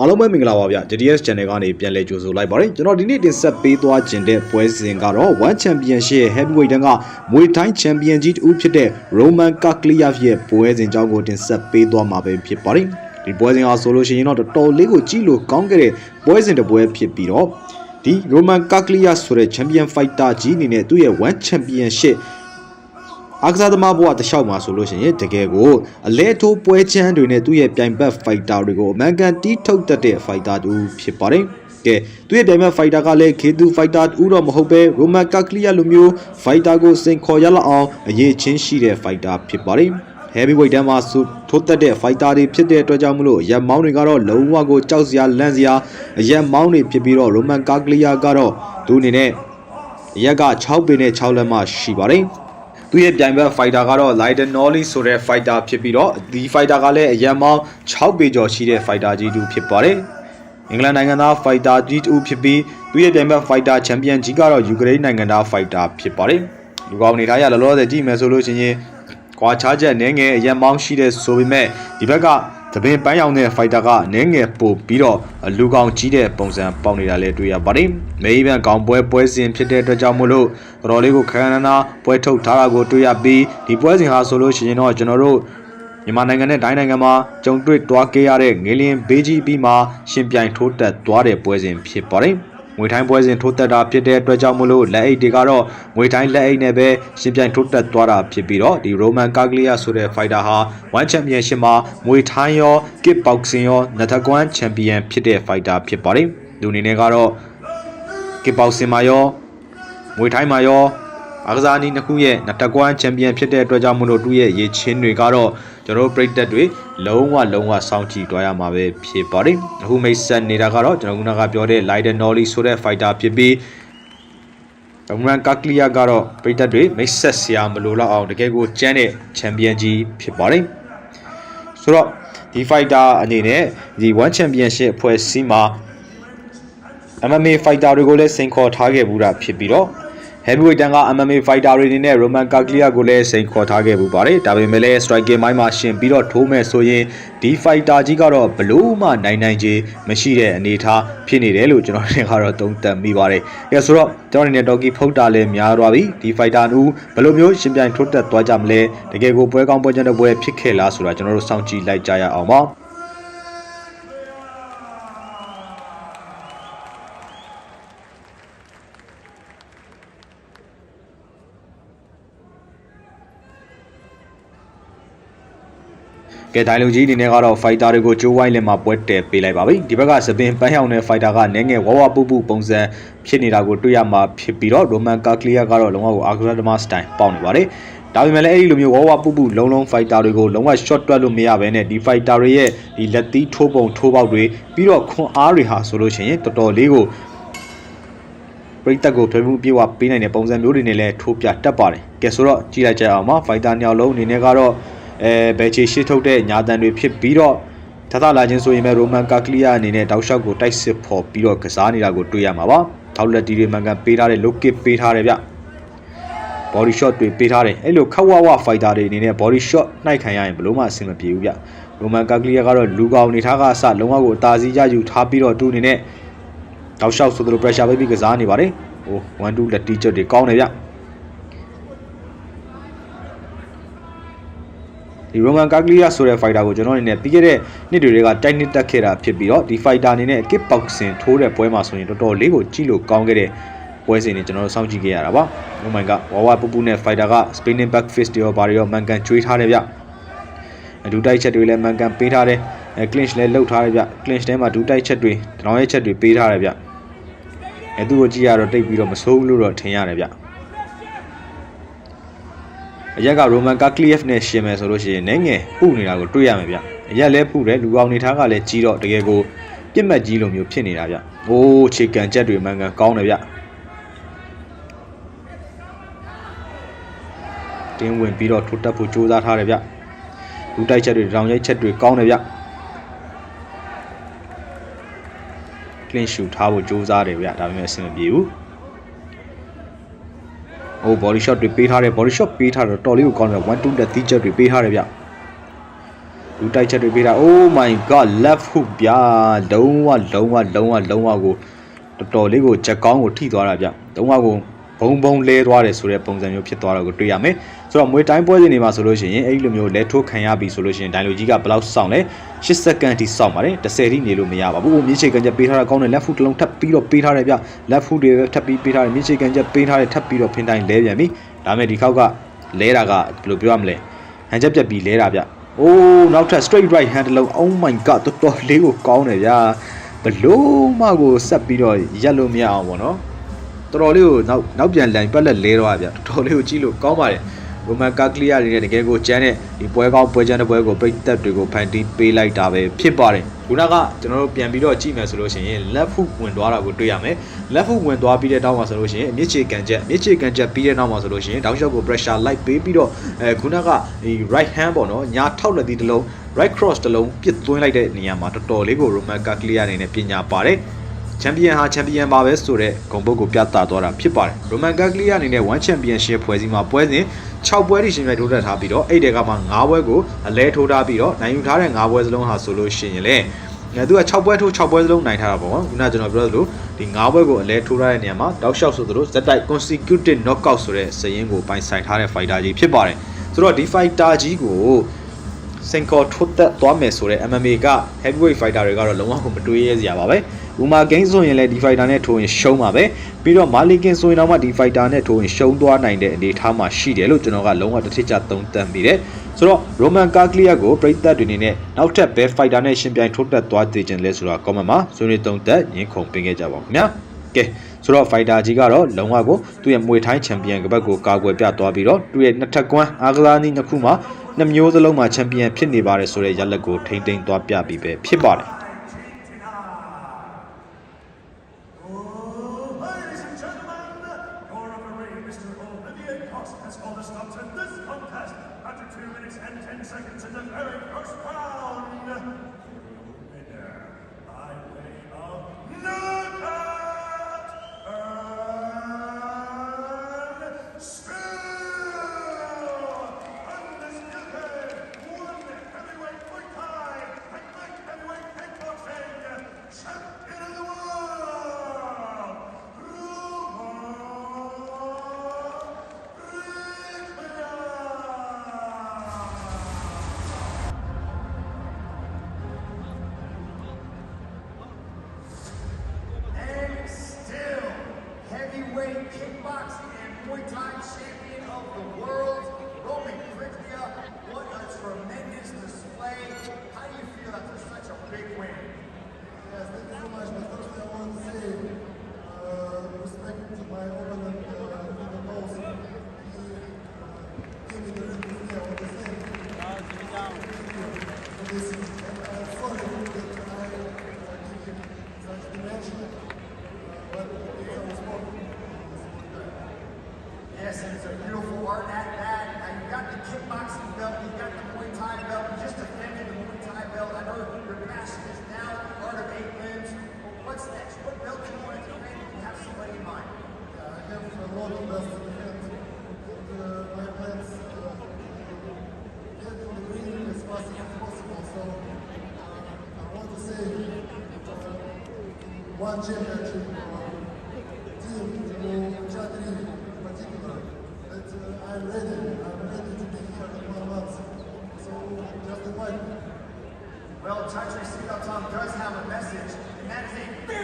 အားလုံးပဲမင်္ဂလာပါဗျ JDS Channel ကနေပြန်လည်ကြိုဆိုလိုက်ပါတယ်ကျွန်တော်ဒီနေ့တင်ဆက်ပေးသွားခြင်းတဲ့ပွဲစဉ်ကတော့ One Championship Heavyweight တန်းကမွေထိုင်း Champion ကြီးတူဖြစ်တဲ့ Roman Kakliyev ရဲ့ပွဲစဉ်ကြောင်းကိုတင်ဆက်ပေးသွားမှာပဲဖြစ်ပါတယ်ဒီပွဲစဉ်ဟာဆိုလို့ရှိရင်တော့တော်တော်လေးကိုကြည့်လို့ကောင်းခဲ့တဲ့ပွဲစဉ်တစ်ပွဲဖြစ်ပြီးတော့ဒီ Roman Kakliyev ဆိုတဲ့ Champion Fighter ကြီးအနေနဲ့သူ့ရဲ့ One Championship အားကစားသမားဘဝတစ်လျှောက်မှာဆိုလို့ရှိရင်တကယ်ကိုအလဲထိုးပွဲချမ်းတွေနဲ့သူ့ရဲ့ပြိုင်ဘက်ဖိုက်တာတွေကိုအမေရိကန်တီးထုတ်တတ်တဲ့ဖိုက်တာတူဖြစ်ပါတယ်။ကဲသူ့ရဲ့ပြိုင်ဘက်ဖိုက်တာကလည်းခေတူဖိုက်တာတူတော့မဟုတ်ပဲရိုမန်ကကလီယာလိုမျိုးဖိုက်တာကိုစင်ခေါ်ရလောက်အောင်အရေးချင်းရှိတဲ့ဖိုက်တာဖြစ်ပါတယ်။ heavyweight တန်းမှာဆိုထိုးတက်တဲ့ fighter တွေဖြစ်တဲ့အတွက်ကြောင့်မလို့ရက်မောင်းတွေကတော့လုံးဝကိုကြောက်စရာလန့်စရာရက်မောင်းတွေဖြစ်ပြီးတော့ Roman Caglia ကတော့သူအနေနဲ့ရက်က6ပင်နဲ့6လက်မှရှိပါတယ်။ သူရဲ့ပြိုင်ဘက် fighter ကတော့ Leiden Nolly ဆိုတဲ့ fighter ဖြစ်ပြီးတော့ဒီ fighter ကလည်းအရက်မောင်း6ပေကျော်ရှိတဲ့ fighter ကြီးတူဖြစ်ပါတယ်။အင်္ဂလန်နိုင်ငံသား fighter ကြီးတူဖြစ်ပြီးသူရဲ့ပြိုင်ဘက် fighter champion ကြီးကတော့ယူကရိန်းနိုင်ငံသား fighter ဖြစ်ပါတယ်။လူကောင်နေထားရလောလောဆယ်ကြည့်မယ်ဆိုလို့ရှိရင်ကွာခြားချက်နည်းငယ်အရက်မောင်းရှိတဲ့ဆိုပေမဲ့ဒီဘက်က သပင်ပန်းရောင်တဲ့ fighter ကနည်းငယ်ပို့ပြီးတော့လူကောင်ကြီးတဲ့ပုံစံပေါက်နေတာလည်းတွေ့ရပါတယ်။မေးပြန်ကောင်ပွဲပွဲစဉ်ဖြစ်တဲ့အတွက်ကြောင့်မို့လို့တော်တော်လေးကိုခန်းခန်းနာပွဲထုတ်ထားတာကိုတွေ့ရပြီးဒီပွဲစဉ်ဟာဆိုလို့ရှိရင်တော့ကျွန်တော်တို့မြန်မာနိုင်ငံနဲ့တိုင်းနိုင်ငံမှာကြုံတွေ့တွားခဲ့ရတဲ့ငေလင်းဘေးကြီးပြီးမှရှင်ပြိုင်ထိုးတက်သွားတဲ့ပွဲစဉ်ဖြစ်ပါတယ်။ ငွေထိုင်းပွဲစဉ်ထိုးတက်တာဖြစ်တဲ့အတွက်ကြောင့်မလို့လက်အိတ်တွေကတော့ငွေထိုင်းလက်အိတ်နဲ့ပဲရှင်ပြိုင်ထိုးတက်သွားတာဖြစ်ပြီးတော့ဒီ Roman Caglia ဆိုတဲ့ fighter ဟာ One Championship မှာငွေထိုင်းရော Kick Boxing ရောနထကွမ်း Champion ဖြစ်တဲ့ fighter ဖြစ်ပါတယ်။သူအနေနဲ့ကတော့ Kick Boxing မှာရောငွေထိုင်းမှာရောအားကစားနည်းနှစ်ခုရဲ့နတကွမ်းချန်ပီယံဖြစ်တဲ့အတွက်ကြောင့်မလို့သူ့ရဲ့ရေချင်းတွေကတော့ကျွန်တော်တို့ပြည်သက်တွေ လုံးဝလုံးဝစောင့်ကြည့်တွားရမှာပဲဖြစ်ပါတယ်အခုမိတ်ဆက်နေတာကတော့ကျွန်တော်ခုနကပြောတဲ့ Leiden Nolly ဆိုတဲ့ fighter ဖြစ်ပြီးအမရန်ကကလီယာကတော့ပြည်သက်တွေမိတ်ဆက်စရာမလိုတော့အောင်တကယ်ကိုကျန်းတဲ့ချန်ပီယံကြီးဖြစ်ပါတယ်ဆိုတော့ဒီ fighter အနေနဲ့ဒီ One Championship အဖွဲ့အစည်းမှာ MMA fighter တွေကိုလည်းစိန်ခေါ်ထားခဲ့ဘူးတာဖြစ်ပြီးတော့ heavyweight တန်းက MMA fighter တွေအနေနဲ့ Roman Caglia ကိုလည်းစိန်ခေါ်ထားခဲ့ဘူးပါတယ်ဒါပေမဲ့လည်း striking မိုင်းမှာရှင်ပြီးတော့ထိုးမဲ့ဆိုရင်ဒီ fighter ကြီးကတော့ဘလို့မှနိုင်နိုင်ချေမရှိတဲ့အနေအထားဖြစ်နေတယ်လို့ကျွန်တော်တို့ကတော့သုံးသပ်မိပါတယ်အဲဆိုတော့ကျွန်တော်အနေနဲ့ Doki ဖုတ်တာလည်းများသွားပြီဒီ fighter နူဘလို့မျိုးရှင်ပြိုင်ထိုးတက်သွားကြမလဲတကယ်ကိုပွဲကောင်းပွဲချမ်းတဲ့ပွဲဖြစ်ခဲ့လားဆိုတာကျွန်တော်တို့စောင့်ကြည့်လိုက်ကြရအောင်ပါ ကဲဒိုင်လူကြီးအနေနဲ့ကတော့ fighter တွေကိုကြိုးဝိုင်းလင်မှာပွဲတယ်ပေးလိုက်ပါပြီဒီဘက်ကစပင်ပန်းရောင်တဲ့ fighter ကနည်းငယ်ဝဝပူပူပုံစံဖြစ်နေတာကိုတွေ့ရမှာဖြစ်ပြီးတော့ Roman Caglia ကတော့လုံးဝကို Agradama style ပေါက်နေပါတယ်ဒါပေမဲ့လည်းအဲ့ဒီလိုမျိုးဝဝပူပူလုံးလုံး fighter တွေကိုလုံးဝ short တွက်လို့မရဘဲနဲ့ဒီ fighter တွေရဲ့ဒီလက်သီးထိုးပုံထိုးပေါက်တွေပြီးတော့ခွန်အားတွေဟာဆိုလို့ရှိရင်တော်တော်လေးကိုပရိသတ်ကိုထွေးမှုပြေဝပေးနိုင်တဲ့ပုံစံမျိုးတွေနဲ့လည်းထိုးပြတတ်ပါတယ်ကဲဆိုတော့ကြည့်လိုက်ကြအောင်ပါ fighter ညောင်လုံးအနေနဲ့ကတော့ အဲဘယ်ချေရှစ်ထုတ်တဲ့ညာတန်တွေဖြစ်ပြီးတော့ထထလာခြင်းဆိုရင်ပဲရိုမန်ကာကလီယာအနေနဲ့တောက်လျှောက်ကိုတိုက်စစ်ဖော်ပြီးတော့ကစားနေတာကိုတွေ့ရမှာပါထောက်လက်တီတွေမှန်ကန်ပေးထားတဲ့ low kick ပေးထားတယ်ဗျ body shot တွေပေးထားတယ်အဲ့လိုခက်ဝဝ fighter တွေအနေနဲ့ body shot နှိုက်ခံရရင်ဘလို့မှအဆင်မပြေဘူးဗျရိုမန်ကာကလီယာကတော့လူကောင်နေထားကအစလုံးဝကိုအသာစီးရယူထားပြီးတော့သူ့အနေနဲ့တောက်လျှောက်ဆိုသလို pressure ပေးပြီးကစားနေပါတယ်ဟို1 2လက်တီချက်တွေကောင်းတယ်ဗျ ဒီ Roman Caglia ဆိုတဲ့ fighter ကိုကျွန်တော်အနေနဲ့ပြီးခဲ့တဲ့နှစ်တွေကတိုက်နစ်တက်ခဲ့တာဖြစ်ပြီးတော့ဒီ fighter အနေနဲ့ kick boxing ထိုးတဲ့ပွဲမှာဆိုရင်တော်တော်လေးကိုကြည့်လို့ကောင်းခဲ့တဲ့ပွဲစဉ်တွေကျွန်တော်တို့စောင့်ကြည့်ခဲ့ရတာပါ။ Oh my god ဝါဝပူပူနဲ့ fighter က spinning back fist တွေရောဘာတွေရောမှန်ကန်ကျွေးထားတယ်ဗျ။ဒူတိုက်ချက်တွေလည်းမှန်ကန်ပေးထားတယ်။အဲ clinch လည်းလှုပ်ထားတယ်ဗျ။ clinch ထဲမှာဒူတိုက်ချက်တွေတောင်ရဲ့ချက်တွေပေးထားတယ်ဗျ။အဲသူ့ကိုကြည့်ရတော့တိတ်ပြီးတော့မဆိုးဘူးလို့တော့ထင်ရတယ်ဗျ။ အရက်ကရိုမန်ကာကလီယက်နဲ့ရှင်မယ်ဆိုလို့ရှိရင်နိုင်ငယ်ပူနေတာကိုတွေ့ရမယ်ဗျအရက်လဲပူတယ်လူကောင်နေထားကလည်းကြီးတော့တကယ်ကိုပြစ်မှတ်ကြီးလိုမျိုးဖြစ်နေတာဗျအိုးခြေကန်ချက်တွေမှန်ကန်ကောင်းတယ်ဗျတင်းဝင်ပြီးတော့ထိုးတက်ဖို့ကြိုးစားထားတယ်ဗျလူတိုက်ချက်တွေတောင်ရိုက်ချက်တွေကောင်းတယ်ဗျကလင်းရှူထားဖို့ကြိုးစားတယ်ဗျဒါပေမဲ့အဆင်မပြေဘူး ဟို body shot တွေပေးထားတယ် body shot ပေးထားတော့တော်လေးကိုကောင်းတယ်1 2လက်တီးချက်တွေပေးထားတယ်ဗျလူတိုက်ချက်တွေပေးတာ Oh my god left hook ဗျာလုံးဝလုံးဝလုံးဝလုံးဝကိုတော်တော်လေးကိုချက်ကောင်းကိုထိသွားတာဗျလုံးဝကို ဘုံဘုံလဲသွားတယ်ဆိုတဲ့ပုံစံမျိုးဖြစ်သွားတော့ကိုတွေ့ရမယ်ဆိုတော့မွေတိုင်းပွဲစဉ်တွေမှာဆိုလို့ရှိရင်အဲ့ဒီလိုမျိုးလဲထိုးခံရပြီဆိုလို့ရှိရင်ဒိုင်လိုကြီးကဘယ်လောက်စောင့်လဲ8စက္ကန့်အထိစောင့်ပါတယ်10ထိနေလို့မရပါဘူးမြေချေကန်ချက်ပေးထားတာကောင်းတယ် left foot တစ်လုံးထပ်ပြီးတော့ပေးထားတယ်ဗျ left foot တွေပဲထပ်ပြီးပေးထားတယ်မြေချေကန်ချက်ပေးထားတယ်ထပ်ပြီးတော့ဖင်တိုင်းလဲပြန်ပြီဒါမဲ့ဒီခေါက်ကလဲတာကဘယ်လိုပြောရမလဲဟန်ချက်ပြက်ပြီးလဲတာဗျအိုးနောက်ထပ် straight right hand တစ်လုံး oh my god တော်တော်လေးကိုကောင်းတယ်ဗျာဘလို့မှကိုဆက်ပြီးတော့ရက်လို့မရအောင်ပေါ့နော် တော်တော်လေးကိုနောက်နောက်ပြန်လန်ပက်လက်လဲတော့ဗျတော်တော်လေးကိုကြည့်လို့ကောင်းပါတယ်ရိုမန်ကာကလီယာတွေနဲ့တကယ်ကိုကျန်းတဲ့ဒီပွဲကောင်းပွဲချမ်းတဲ့ပွဲကိုပိတ်သက်တွေကိုဖန်တီးပေးလိုက်တာပဲဖြစ်ပါတယ်ခုနကကျွန်တော်တို့ပြန်ပြီးတော့ကြည့်မယ်ဆိုလို့ရှိရင် left foot ဝင်သွားတာကိုတွေ့ရမယ် left foot ဝင်သွားပြီးတဲ့နောက်မှာဆိုလို့ရှိရင်အမြင့်ချေကန်ချက်အမြင့်ချေကန်ချက်ပြီးတဲ့နောက်မှာဆိုလို့ရှိရင်တောက်လျှောက်ကို pressure လိုက်ပေးပြီးတော့အဲခုနကဒီ right hand ပေါ့နော်ညာထောက်လက်သီးတစ်လုံး right cross တစ်လုံးပစ်သွင်းလိုက်တဲ့နေရာမှာတော်တော်လေးကို roman kaklia အနေနဲ့ပညာပါတယ် ချန်ပီယံဟာချန်ပီယံပါပဲဆိုတဲ့ဂုဏ်ပုတ်ကိုပြသသွားတာဖြစ်ပါတယ်။ရိုမန်ကက်ဂလီယာအနေနဲ့1ချန်ပီယံရှစ်ဖွဲ့စည်းမှာပွဲစဉ်6ပွဲထိရှင်ပြိုင်ထိုးတက်ထားပြီးတော့အဲ့တဲကမှ9ပွဲကိုအလဲထိုးထားပြီးတော့နိုင်ယူထားတဲ့9ပွဲစလုံးဟာဆိုလို့ရှိရင်လေငါသူက6ပွဲထိုး6ပွဲစလုံးနိုင်ထားတာပေါ့ကွာခုနကကျွန်တော်ပြောသလိုဒီ9ပွဲကိုအလဲထိုးထားတဲ့နေရာမှာတောက်လျှောက်ဆိုသလိုဇက်တိုက် consecutive knockout ဆိုတဲ့စရင်ကိုပိုင်ဆိုင်ထားတဲ့ fighter ကြီးဖြစ်ပါတယ်ဆိုတော့ဒီ fighter ကြီးကို စင်ကောထုတ်သက်သွားမယ်ဆိုတဲ့ MMA က heavyweight fighter တွေကတော့လုံးဝကိုမတွေးရစရာပါပဲ။ဥမာဂိမ်းဆိုရင်လည်းဒီ fighter နဲ့ထိုးရင်ရှုံးပါပဲ။ပြီးတော့မာလီကင်ဆိုရင်တော့မှဒီ fighter နဲ့ထိုးရင်ရှုံးသွားနိုင်တဲ့အနေအထားမှာရှိတယ်လို့ကျွန်တော်ကလုံးဝတစ်ထစ်ချသုံးသပ်မိတယ်။ဆိုတော့ Roman Kaklia ကိုပရိသတ်တွေအနေနဲ့နောက်ထပ်ဘယ် fighter နဲ့ရှင်ပြိုင်ထိုးတက်သွားသေးခြင်းလဲဆိုတာ comment မှာဆွေးနွေးသုံးသပ်ညှင်းခုန်ပေးခဲ့ကြပါဦးခင်ဗျာ။ကဲဆိုတော့ fighter ကြီးကတော့လုံးဝကိုသူ့ရဲ့မွေထိုင်းချန်ပီယံကပတ်ကိုကာကွယ်ပြသွားပြီးတော့သူ့ရဲ့နှစ်ထပ်ကွမ်းအားကစားနည်းနှစ်ခုမှာ နှစ်မျိုးစလုံးမှာချန်ပီယံဖြစ်နေပါတယ်ဆိုတဲ့ရလဒ်ကိုထိမ့်သိမ်းသွားပြပြီးပဲဖြစ်ပါတယ် Muay Thai champion one championship uh, team, know, in particular, I'm ready. I'm ready to be here in one month. So just me. Well, does have a message, and that is a